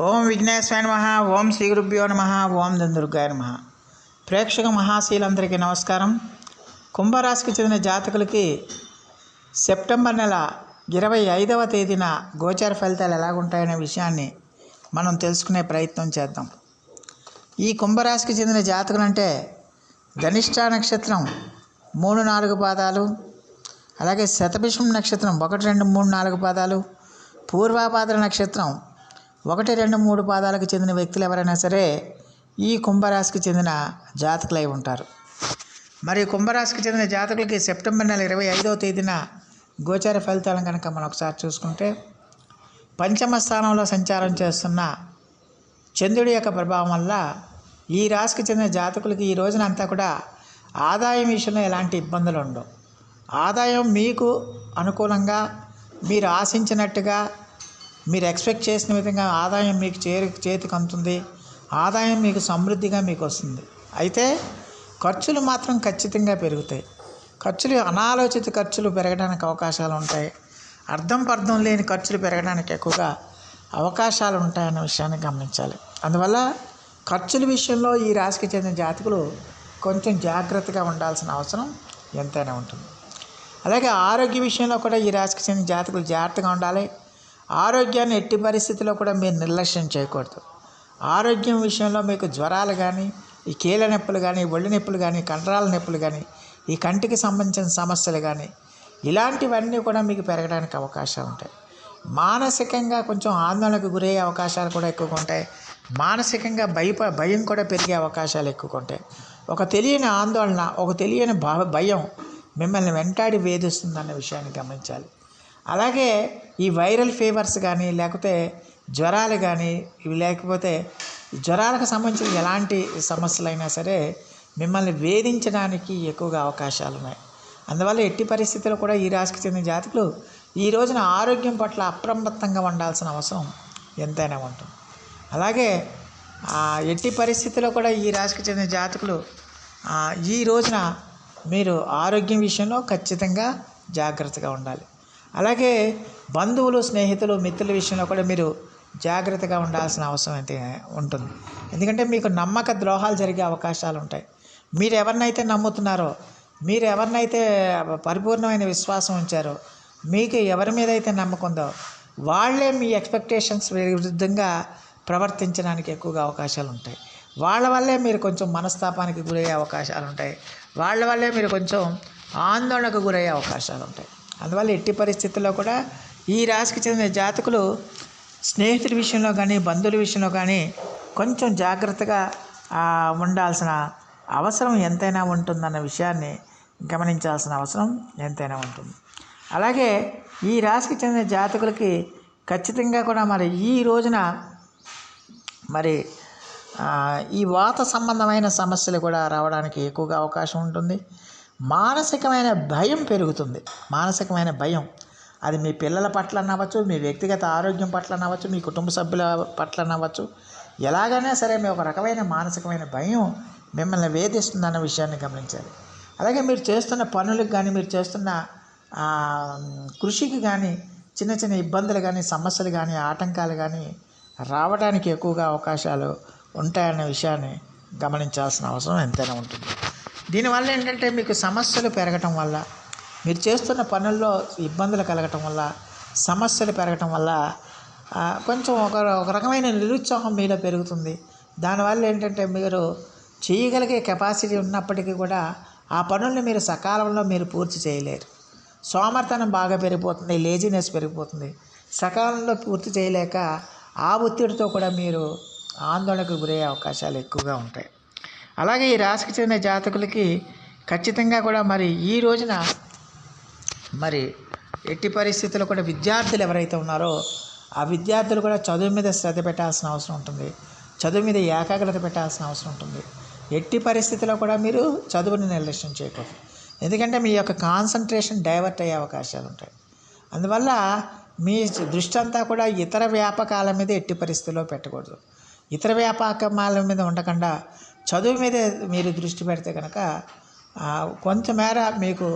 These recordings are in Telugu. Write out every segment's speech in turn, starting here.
ఓం విఘ్నేశ్వర నమ ఓం శ్రీ గురుభ్యో నమ ఓం దుర్గాయ నమ. ప్రేక్షక మహాశీలందరికీ నమస్కారం. కుంభరాశికి చెందిన జాతకులకి సెప్టెంబర్ నెల ఇరవై ఐదవ తేదీన గోచార ఫలితాలు ఎలాగుంటాయనే విషయాన్ని మనం తెలుసుకునే ప్రయత్నం చేద్దాం. ఈ కుంభరాశికి చెందిన జాతకులు అంటే ధనిష్ట నక్షత్రం మూడు నాలుగు పాదాలు అలాగే శతభిషం నక్షత్రం ఒకటి రెండు మూడు నాలుగు పాదాలు పూర్వాపాద్ర నక్షత్రం ఒకటి రెండు మూడు పాదాలకు చెందిన వ్యక్తులు ఎవరైనా సరే ఈ కుంభరాశికి చెందిన జాతకులై ఉంటారు. మరి కుంభరాశికి చెందిన జాతకులకి సెప్టెంబర్ నెల ఇరవై ఐదవ తేదీన గోచార ఫలితాలను కనుక మనం ఒకసారి చూసుకుంటే పంచమ స్థానంలో సంచారం చేస్తున్న చంద్రుడి యొక్క ప్రభావం వల్ల ఈ రాశికి చెందిన జాతకులకి ఈ రోజున అంతా కూడా ఆదాయం విషయంలో ఎలాంటి ఇబ్బందులు ఉండవు. ఆదాయం మీకు అనుకూలంగా మీరు ఆశించినట్టుగా మీరు ఎక్స్పెక్ట్ చేసిన విధంగా ఆదాయం మీకు చేరు చేతికి అందుతుంది. ఆదాయం మీకు సమృద్ధిగా మీకు వస్తుంది. అయితే ఖర్చులు మాత్రం ఖచ్చితంగా పెరుగుతాయి. ఖర్చులు అనాలోచిత ఖర్చులు పెరగడానికి అవకాశాలు ఉంటాయి. అర్థం పర్థం లేని ఖర్చులు పెరగడానికి ఎక్కువగా అవకాశాలు ఉంటాయన్న విషయాన్ని గమనించాలి. అందువల్ల ఖర్చుల విషయంలో ఈ రాశికి చెందిన జాతకులు కొంచెం జాగ్రత్తగా ఉండాల్సిన అవసరం ఎంతైనా ఉంటుంది. అలాగే ఆరోగ్య విషయంలో కూడా ఈ రాశికి చెందిన జాతకులు జాగ్రత్తగా ఉండాలి. ఆరోగ్యాన్ని ఎట్టి పరిస్థితిలో కూడా మీరు నిర్లక్ష్యం చేయకూడదు. ఆరోగ్యం విషయంలో మీకు జ్వరాలు కానీ ఈ కీళ్ళ నొప్పులు కానీ ఒళ్ళు నొప్పులు కానీ కండరాల నొప్పులు కానీ ఈ కంటికి సంబంధించిన సమస్యలు కానీ ఇలాంటివన్నీ కూడా మీకు పెరగడానికి అవకాశాలు ఉంటాయి. మానసికంగా కొంచెం ఆందోళనకు గురయ్యే అవకాశాలు కూడా ఎక్కువగా ఉంటాయి. మానసికంగా భయప భయం కూడా పెరిగే అవకాశాలు ఎక్కువగా ఉంటాయి. ఒక తెలియని ఆందోళన ఒక తెలియని భయం మిమ్మల్ని వెంటాడి వేధిస్తుందన్న విషయాన్ని గమనించాలి. అలాగే ఈ వైరల్ ఫీవర్స్ కానీ లేకపోతే జ్వరాలు కానీ ఇవి లేకపోతే జ్వరాలకు సంబంధించిన ఎలాంటి సమస్యలైనా సరే మిమ్మల్ని వేధించడానికి ఎక్కువగా అవకాశాలు ఉన్నాయి. అందువల్ల ఎట్టి పరిస్థితుల్లో కూడా ఈ రాశికి చెందిన జాతకులు ఈ రోజున ఆరోగ్యం పట్ల అప్రమత్తంగా ఉండాల్సిన అవసరం ఎంతైనా ఉంటుంది. అలాగే ఎట్టి పరిస్థితుల్లో కూడా ఈ రాశికి చెందిన జాతకులు ఈ రోజున మీరు ఆరోగ్యం విషయంలో ఖచ్చితంగా జాగ్రత్తగా ఉండాలి. అలాగే బంధువులు స్నేహితులు మిత్రుల విషయంలో కూడా మీరు జాగ్రత్తగా ఉండాల్సిన అవసరం అయితే ఉంటుంది. ఎందుకంటే మీకు నమ్మక ద్రోహాలు జరిగే అవకాశాలు ఉంటాయి. మీరు ఎవరినైతే నమ్ముతున్నారో మీరు ఎవరినైతే పరిపూర్ణమైన విశ్వాసం ఉంచారో మీకు ఎవరి మీద అయితే నమ్మకం ఉందో వాళ్ళే మీ ఎక్స్పెక్టేషన్స్ విరుద్ధంగా ప్రవర్తించడానికి ఎక్కువగా అవకాశాలు ఉంటాయి. వాళ్ళ వల్లే మీరు కొంచెం మనస్తాపానికి గురయ్యే అవకాశాలు ఉంటాయి. వాళ్ళ వల్లే మీరు కొంచెం ఆందోళనకు గురయ్యే అవకాశాలు ఉంటాయి. అందువల్ల ఎట్టి పరిస్థితుల్లో కూడా ఈ రాశికి చెందిన జాతకులు స్నేహితుల విషయంలో కానీ బంధువుల విషయంలో కానీ కొంచెం జాగ్రత్తగా ఉండాల్సిన అవసరం ఎంతైనా ఉంటుందన్న విషయాన్ని గమనించాల్సిన అవసరం ఎంతైనా ఉంటుంది. అలాగే ఈ రాశికి చెందిన జాతకులకి ఖచ్చితంగా కూడా మరి ఈ రోజున మరి ఈ వాత సంబంధమైన సమస్యలు కూడా రావడానికి ఎక్కువగా అవకాశం ఉంటుంది. మానసికమైన భయం పెరుగుతుంది. మానసికమైన భయం. అది మీ పిల్లల పట్ల అనవచ్చు మీ వ్యక్తిగత ఆరోగ్యం పట్ల అనవచ్చు మీ కుటుంబ సభ్యుల పట్ల అనవచ్చు. ఎలాగైనా సరే మీ ఒక రకమైన మానసికమైన భయం మిమ్మల్ని వేధిస్తుందన్న విషయాన్ని గమనించాలి. అలాగే మీరు చేస్తున్న పనులకు కానీ మీరు చేస్తున్న కృషికి కానీ చిన్న చిన్న ఇబ్బందులు కానీ సమస్యలు కానీ ఆటంకాలు కానీ రావడానికి ఎక్కువగా అవకాశాలు ఉంటాయన్న విషయాన్ని గమనించాల్సిన అవసరం ఎంతైనా ఉంటుంది. దీనివల్ల ఏంటంటే మీకు సమస్యలు పెరగటం వల్ల మీరు చేస్తున్న పనుల్లో ఇబ్బందులు కలగటం వల్ల సమస్యలు పెరగటం వల్ల కొంచెం ఒక ఒక రకమైన నిరుత్సాహం మీలో పెరుగుతుంది. దానివల్ల ఏంటంటే మీరు చేయగలిగే కెపాసిటీ ఉన్నప్పటికీ కూడా ఆ పనుల్ని మీరు సకాలంలో మీరు పూర్తి చేయలేరు. సోమర్థనం బాగా పెరిగిపోతుంది లేజినెస్ పెరిగిపోతుంది. సకాలంలో పూర్తి చేయలేక ఆ ఒత్తిడితో కూడా మీరు ఆందోళనకు గురయ్యే అవకాశాలు ఎక్కువగా ఉంటాయి. అలాగే ఈ రాశికి చెందిన జాతకులకి ఖచ్చితంగా కూడా మరి ఈ రోజున మరి ఎట్టి పరిస్థితుల్లో కూడా విద్యార్థులు ఎవరైతే ఉన్నారో ఆ విద్యార్థులు కూడా చదువు మీద శ్రద్ధ పెట్టాల్సిన అవసరం ఉంటుంది. చదువు మీద ఏకాగ్రత పెట్టాల్సిన అవసరం ఉంటుంది. ఎట్టి పరిస్థితుల్లో కూడా మీరు చదువుని నిర్లక్ష్యం చేయకూడదు. ఎందుకంటే మీ యొక్క కాన్సన్ట్రేషన్ డైవర్ట్ అయ్యే అవకాశాలు ఉంటాయి. అందువల్ల మీ దృష్టి అంతా కూడా ఇతర వ్యాపకాల మీద ఎట్టి పరిస్థితుల్లో పెట్టకూడదు. ఇతర వ్యాపకాల మీద ఉండకుండా చదువు మీదే మీరు దృష్టి పెడితే కనుక కొంతమేర మీకు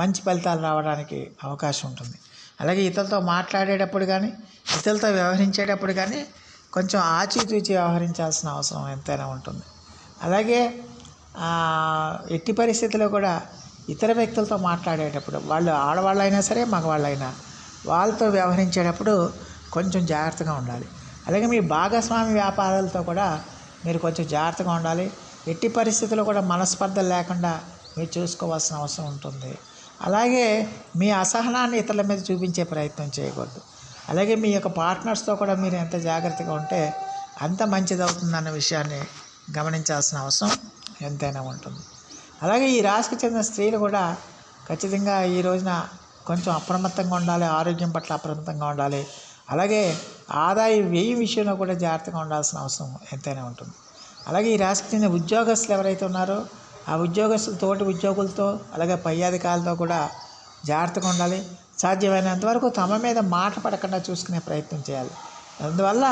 మంచి ఫలితాలు రావడానికి అవకాశం ఉంటుంది. అలాగే ఇతరులతో మాట్లాడేటప్పుడు కానీ ఇతరులతో వ్యవహరించేటప్పుడు కానీ కొంచెం ఆచితూచి వ్యవహరించాల్సిన అవసరం ఎంతైనా ఉంటుంది. అలాగే ఎట్టి పరిస్థితుల్లో కూడా ఇతర వ్యక్తులతో మాట్లాడేటప్పుడు వాళ్ళు ఆడవాళ్ళైనా సరే మగవాళ్ళైనా వాళ్ళతో వ్యవహరించేటప్పుడు కొంచెం జాగ్రత్తగా ఉండాలి. అలాగే మీ భాగస్వామి వ్యాపారాలతో కూడా మీరు కొంచెం జాగ్రత్తగా ఉండాలి. ఎట్టి పరిస్థితుల్లో కూడా మనస్పర్ధ లేకుండా మీరు చూసుకోవాల్సిన అవసరం ఉంటుంది. అలాగే మీ అసహనాన్ని ఇతరుల మీద చూపించే ప్రయత్నం చేయకూడదు. అలాగే మీ యొక్క పార్ట్నర్స్తో కూడా మీరు ఎంత జాగ్రత్తగా ఉంటే అంత మంచిదవుతుందన్న విషయాన్ని గమనించాల్సిన అవసరం ఎంతైనా ఉంటుంది. అలాగే ఈ రాశికి చెందిన స్త్రీలు కూడా ఖచ్చితంగా ఈ రోజున కొంచెం అప్రమత్తంగా ఉండాలి ఆరోగ్యం పట్ల అప్రమత్తంగా ఉండాలి అలాగే ఆదాయ వ్యయ విషయంలో కూడా జాగ్రత్తగా ఉండాల్సిన అవసరం ఎంతైనా ఉంటుంది. అలాగే ఈ రాశికి చెందిన ఉద్యోగస్తులు ఎవరైతే ఉన్నారో ఆ ఉద్యోగస్తులు తోటి ఉద్యోగులతో అలాగే పై అధికారులతో కూడా జాగ్రత్తగా ఉండాలి. సాధ్యమైనంత వరకు తమ మీద మాట పడకుండా చూసుకునే ప్రయత్నం చేయాలి. అందువల్ల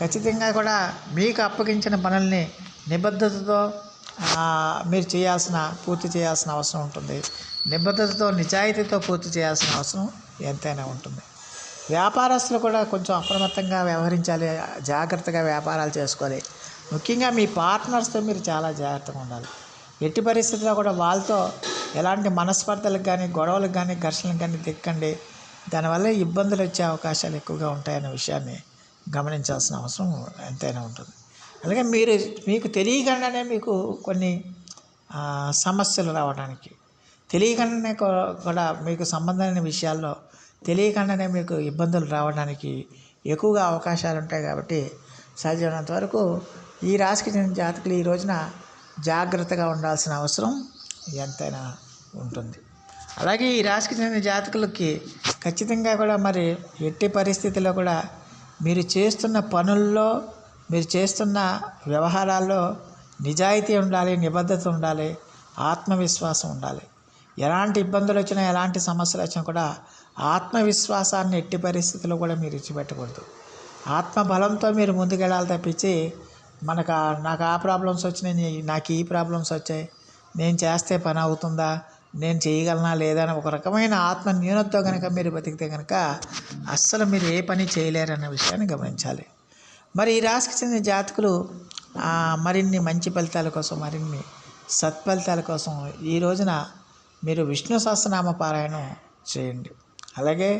ఖచ్చితంగా కూడా మీకు అప్పగించిన పనుల్ని నిబద్ధతతో మీరు చేయాల్సిన పూర్తి చేయాల్సిన అవసరం ఉంటుంది. నిబద్ధతతో నిజాయితీతో పూర్తి చేయాల్సిన అవసరం ఎంతైనా ఉంటుంది. వ్యాపారస్తులు కూడా కొంచెం అప్రమత్తంగా వ్యవహరించాలి జాగ్రత్తగా వ్యాపారాలు చేసుకోవాలి. ముఖ్యంగా మీ పార్ట్నర్స్తో మీరు చాలా జాగ్రత్తగా ఉండాలి. ఎట్టి పరిస్థితుల్లో కూడా వాళ్ళతో ఎలాంటి మనస్పర్ధలకు కానీ గొడవలకు కానీ ఘర్షణలకు కానీ దిక్కండి. దానివల్ల ఇబ్బందులు వచ్చే అవకాశాలు ఎక్కువగా ఉంటాయనే విషయాన్ని గమనించాల్సిన అవసరం ఎంతైనా ఉంటుంది. అలాగే మీరు మీకు తెలియకుండానే మీకు కొన్ని సమస్యలు రావడానికి తెలియకుండానే కూడా మీకు సంబంధమైన విషయాల్లో తెలియకుండానే మీకు ఇబ్బందులు రావడానికి ఎక్కువగా అవకాశాలు ఉంటాయి కాబట్టి సాధ్యమైనంత వరకు ఈ రాశికి చెందిన జాతకులు ఈ రోజున జాగ్రత్తగా ఉండాల్సిన అవసరం ఎంతైనా ఉంటుంది. అలాగే ఈ రాశికి చెందిన జాతకులకి ఖచ్చితంగా కూడా మరి ఎట్టి పరిస్థితుల్లో కూడా మీరు చేస్తున్న పనుల్లో మీరు చేస్తున్న వ్యవహారాల్లో నిజాయితీ ఉండాలి నిబద్ధత ఉండాలి ఆత్మవిశ్వాసం ఉండాలి. ఎలాంటి ఇబ్బందులు వచ్చినా ఎలాంటి సమస్యలు వచ్చినా కూడా ఆత్మవిశ్వాసాన్ని ఎట్టి పరిస్థితుల్లో కూడా మీరు ఇచ్చిపెట్టకూడదు ఆత్మబలంతో మీరు ముందుకెళ్ళాలి తప్పించి మనకు నాకు ఆ ప్రాబ్లమ్స్ వచ్చినాయి నాకు ఈ ప్రాబ్లమ్స్ వచ్చాయి నేను చేస్తే పని అవుతుందా నేను చేయగలనా లేదా అని ఒక రకమైన ఆత్మ న్యూనతతో కనుక మీరు బతికితే కనుక అస్సలు మీరు ఏ పని చేయలేరన్న విషయాన్ని గమనించాలి. మరి ఈ రాశికి చెందిన జాతకులు మరిన్ని మంచి ఫలితాల కోసం మరిన్ని సత్ఫలితాల కోసం ఈ రోజున మీరు విష్ణు సహస్రనామ పారాయణం చేయండి. అలాగే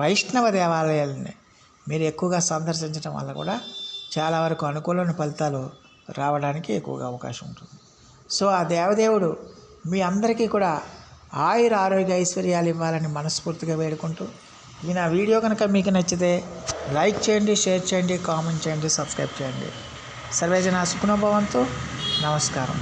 వైష్ణవ దేవాలయాలని మీరు ఎక్కువగా సందర్శించడం వల్ల కూడా చాలా వరకు అనుకూలమైన ఫలితాలు రావడానికి ఎక్కువగా అవకాశం ఉంటుంది. సో ఆ దేవదేవుడు మీ అందరికీ కూడా ఆయుర ఆరోగ్య ఐశ్వర్యాలు ఇవ్వాలని మనస్ఫూర్తిగా వేడుకుంటూ ఈ నా వీడియో కనుక మీకు నచ్చితే లైక్ చేయండి షేర్ చేయండి కామెంట్ చేయండి సబ్స్క్రైబ్ చేయండి. సర్వేజన సుఖనుభవంతో నమస్కారం.